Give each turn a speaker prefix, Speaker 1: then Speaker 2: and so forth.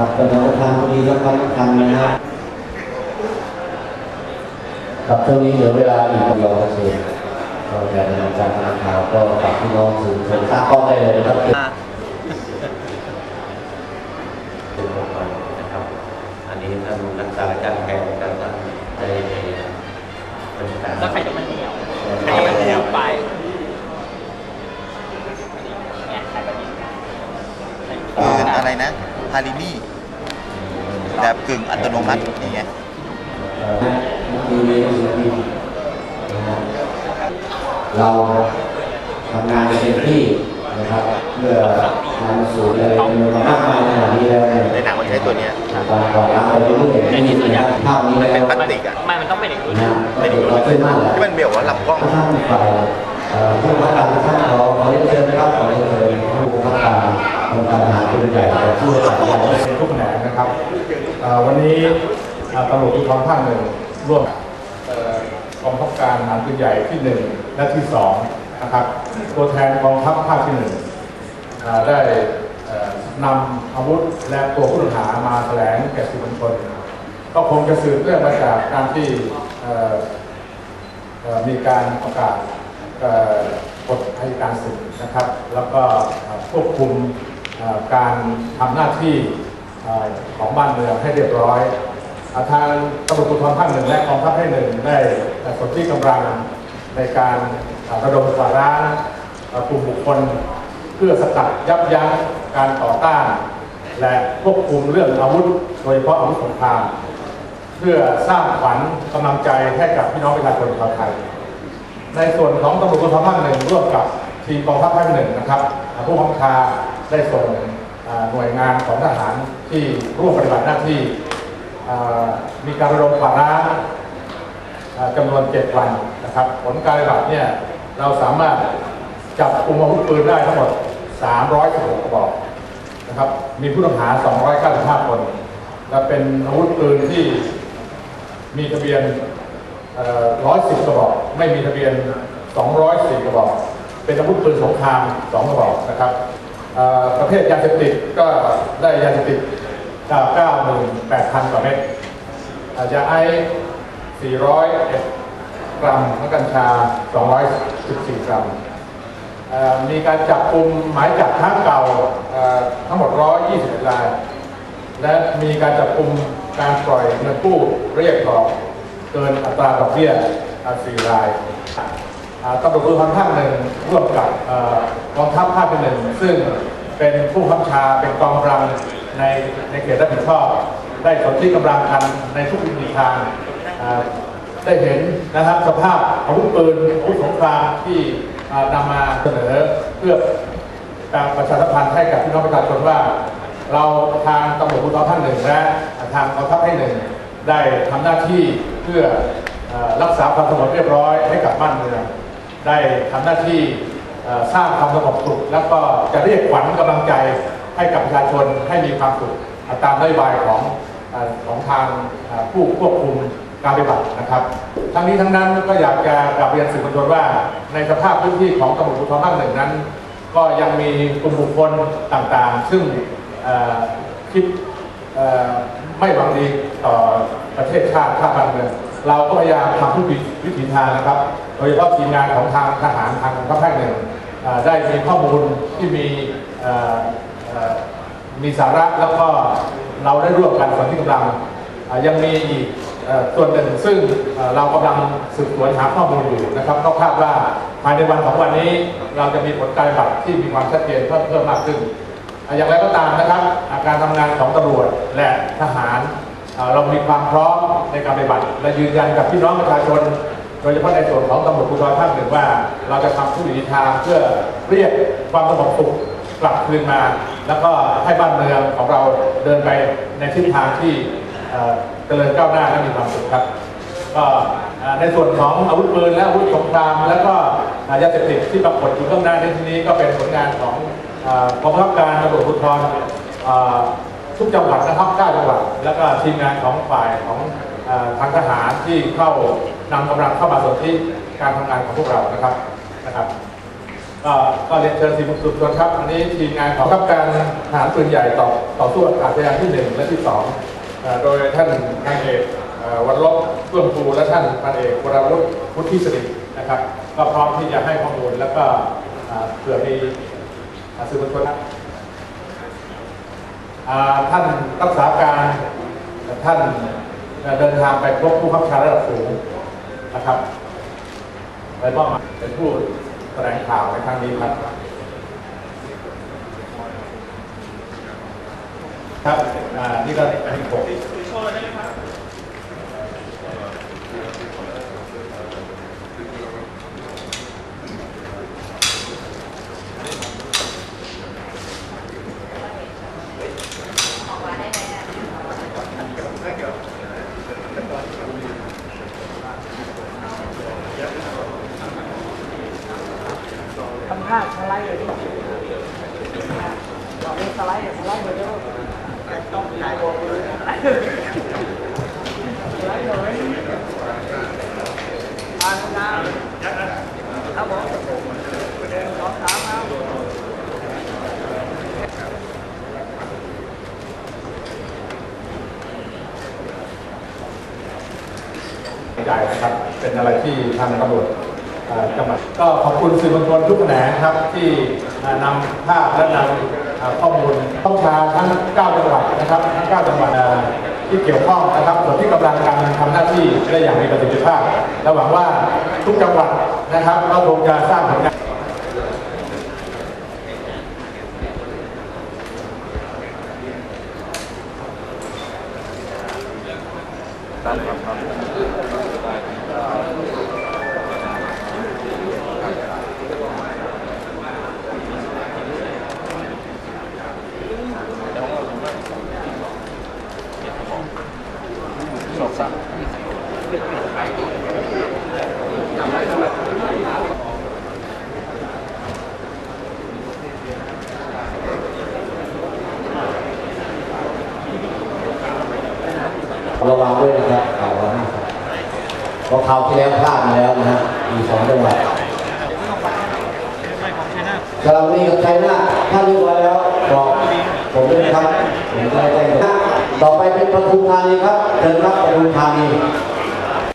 Speaker 1: ครับเป็นประธานพอดีสักพักคำนะฮะ
Speaker 2: ครับช่วงนี้เหลือเวลาอีกเดียวก็คือก็การดำเนินการทางข่าวก็ฝากพี่น้องสื่อมวลชนทราบข้อได้เลยนะครับเป็นต้นไปนะครับ อันนี้ท่านรักษาการแพทย์ท่านท่านได้เป็นการ
Speaker 3: แล้วใครจะมาเหนียวใครจะมาเหนียวไปเนี่ยใครจะมาเหนียว
Speaker 4: คืออะไรนะฮาริมี่ แบบกึ่งอัตโนมัตินี่ไง
Speaker 2: เอ่อทีวีศิลปินนะฮะเราทำงานเต็มที่นะครับเพื่อนำสู่ในมากมายขนาดนี้แล้วเนี่ย
Speaker 4: ในหนังมันใช้ตัวเนี้ย
Speaker 2: การก่อตั้งไปเรื่อยๆ
Speaker 3: ไอ้นี่ตัวอย่าง
Speaker 2: ภาพนี้แล้ว
Speaker 4: เป็นพลาสติกอะ
Speaker 3: ไม่มันต้องเป็นอย่างนี้
Speaker 2: นะฮะเราเชื่อมั่นแหละ
Speaker 4: ที่มันเบี่ยวว่าลำกล้อง
Speaker 2: ท่านฝ่ายเอ่อผู้บังคับการท่านขอขอเรียนเชิญนะครับขอเรียนเชิญผู้บังคับการองค์การทหารปืนใหญ่และผู้บัญชาการ
Speaker 5: ทุกแผนงนะครับเอ่อ วันนี้ตำรวจภูธรภาคหนึ่งร่วมกองทัพการทหารปืนใหญ่ที่หนึ่งและที่สองนะครับตัวแทนกองทัพภาคที่หนึ่งได้นำอาวุธและตัวผู้ต้องหามาแถลงแก่สื่อมวลชน ก็คงจะสืบเรื่องมาจากการที่มีการประกาศกฎอัยการศึกนะครับ แล้วก็ควบคุมการทำหน้าที่ ของบ้านเมืองให้เรียบร้อยอ่อทางตำรวจภูธรภาคหนึ่งและกองทัพภาคหนึ่งได้สนที่กำลังในการระดมกวาร้างเอ่อกลุ่มบุคคล เพื่อสกัดยับยั้งการต่อต้าน และควบคุมเรื่องอาวุธ โดยเฉพาะอาวุธสงคราม เพื่อสร้างขวัญกำลังใจให้กับพี่น้องประชาชนชาวไทย ในส่วนของตำรวจภูธรภาคหนึ่งร่วมกับทีมกองทัพภาคหนึ่งนะครับผู้บังคับได้ส่ง หน่วยงานของทหารที่ร่วมปฏิบัติหน้าที่มีการระดมกวาดล้าจำนวน 7 วันนะครับ ผลการปฏิบัติเนี่ยเราสามารถจับกลุ่มอาวุธปืนได้ทั้งหมด 316กระบอกนะครับ มีผู้ต้องหา 295 คน และเป็นอาวุธปืนที่มีทะเบียนเอ่อ110 กระบอก ไม่มีทะเบียน204กระบอก เป็นอาวุธปืนสงคราม 2 กระบอกนะครับ ประเภทยาเสพติดก็ได้ยาเสพติด98,000 กว่าเม็ดอาจจะไอซ์400กรัมและกัญชา 214 กรัม มีการจับกลุ่มหมายจับครั้งเก่าทั้งหมด 121ราย และมีการจับกลุ่มการปล่อยเงินกู้เรียกดอกเกินอัตราดอกเบี้ยอ่าสี่ราย ตำรวจภูธรภาคหนึ่งร่วมกับกองทัพภาคหนึ่งซึ่งเป็นผู้บังคับชาเป็นกองกำลังในในเขตรับผิดชอบ ได้สนที่กำลังกันในทุกวิถีทางได้เห็นนะครับสภาพอาวุธปืนอาวุธสงครามที่นำมาเสนอเพื่อการประชาสัมพันธ์ให้กับพี่น้องประชาชนว่า เราทางตำรวจภูธรภาคหนึ่งและทางกองทัพภาคหนึ่งได้ทำหน้าที่เพื่ออรักษาความสงบเรียบร้อยให้กับบ้านเมือง ได้ทำหน้าที่สร้างความสงบสุข แล้วก็จะเรียกขวัญกำลังใจให้กับประชาชนให้มีความสุขตามนโยบายของอของทางผู้ควบคุมการปฏิบัตินะครับ ทั้งนี้ทั้งนั้นก็อยากจะกลับเรียนสื่อมวลชนว่า ในสภาพพื้นที่ของตำรวจภูธรภาคหนึ่งนั้น ก็ยังมีกลุ่มบุคคลต่างๆ ซึ่งคิดไม่หวังดีต่อประเทศชาติชาติบ้านเมือง เราก็พยายามทำทุกวิถีทางนะครับ โดยเฉพาะทีมงานของทางทหารทางกองทัพภาคหนึ่งได้มีข้อมูลที่มีมีสาระแล้วก็เราได้ร่วมกันส่วนที่กำลังยังมีอีกส่วนหนึ่งซึ่งเรากำลังสืบสวนหาข้อมูลอยู่นะครับก็คาดว่าภายในวันของวันนี้เราจะมีผลการปฏิบัติที่มีความชัดเจนเพิ่มเพิ่มมากขึ้น อย่างไรก็ตามนะครับ การทำงานของตำรวจและทหาร เรามีความพร้อมในการปฏิบัติและยืนยันกับพี่น้องประชาชน โดยเฉพาะในส่วนของตำรวจภูธรภาคหนึ่งว่า เราจะทำทุกวิถีทางเพื่อเรียกความสงบสุขกลับคืนมา แล้วก็ให้บ้านเมืองของเราเดินไปในทิศทางที่เจริญก้าวหน้าและมีความสุขครับก็ในส่วนของอาวุธปืนและอาวุธสงคราม แล้วก็ยาเสพติดที่ปรากฏอยู่ข้างหน้าในที่นี้ก็เป็นผลงานของกองบังคับการตำรวจภูธร ทุกจังหวัดนะครับ9จังหวัด แล้วก็ทีมงานของฝ่ายของอทางทหารที่เข้านำกำลังเข้ามาสนที่การทำงานของพวกเรานะครับนะครับ ก็ก็เรียนเชิญทีมสืบสวนครับ อันนี้ทีมงานของขับการทหารปืนใหญ่ต่อต่อสู้อากาศยานที่หนึ่งและที่สองโดยท่านนายเอกวันลบเฟื่องฟูและท่านพันเอกวรวุฒิวุฒิสิรินะครับ ก็พร้อมที่จะให้ข้อมูลแล้วก็เผื่อมีสื่อมวลชนครับ ท่านรักษาการท่านเดินทางไปพบผู้ขับชาระดับสูงนะครับไปมอบหมายเป็นผู้แถลงข่าวในครั้งนี้ครับครับอ่านี่ก็อันที่ห ก
Speaker 3: ทำท่าสไลด์เลยดิบอกเลยสไลด์สไลด์เลยด้อต้องถ่ายตัวเลยสไลด์เลยสไลด์เลยอ่านนะครับผมสองสามครับ
Speaker 5: ใจนะครับ เป็นอะไรที่ทางตำรวจเอ่อ จังหวัดก็ขอบคุณสื่อมวลชนทุกแขนงครับที่นำภาพและนำข้อมูลต้องชาทั้ง 9 จังหวัดนะครับทั้ง 9 จังหวัดที่เกี่ยวข้องนะครับส่วนที่กำลังการทำหน้าที่ได้อย่างมีประสิทธิภาพและหวังว่าทุกจังหวัดนะครับก็คงจะสร้างผลงาน
Speaker 2: วังด้วยนะครับข่าวว่าเพราะข่าวที่แล้วพลาดมาแล้วนะฮะมีสองจังหวัดสระบุรีกับชัยนาทถ้าเรียบร้อยแล้วบอกผมด้วยนะครับผมจะได้แจ้งต่อไปเป็นปทุมธานีครับเดินครับปทุมธานี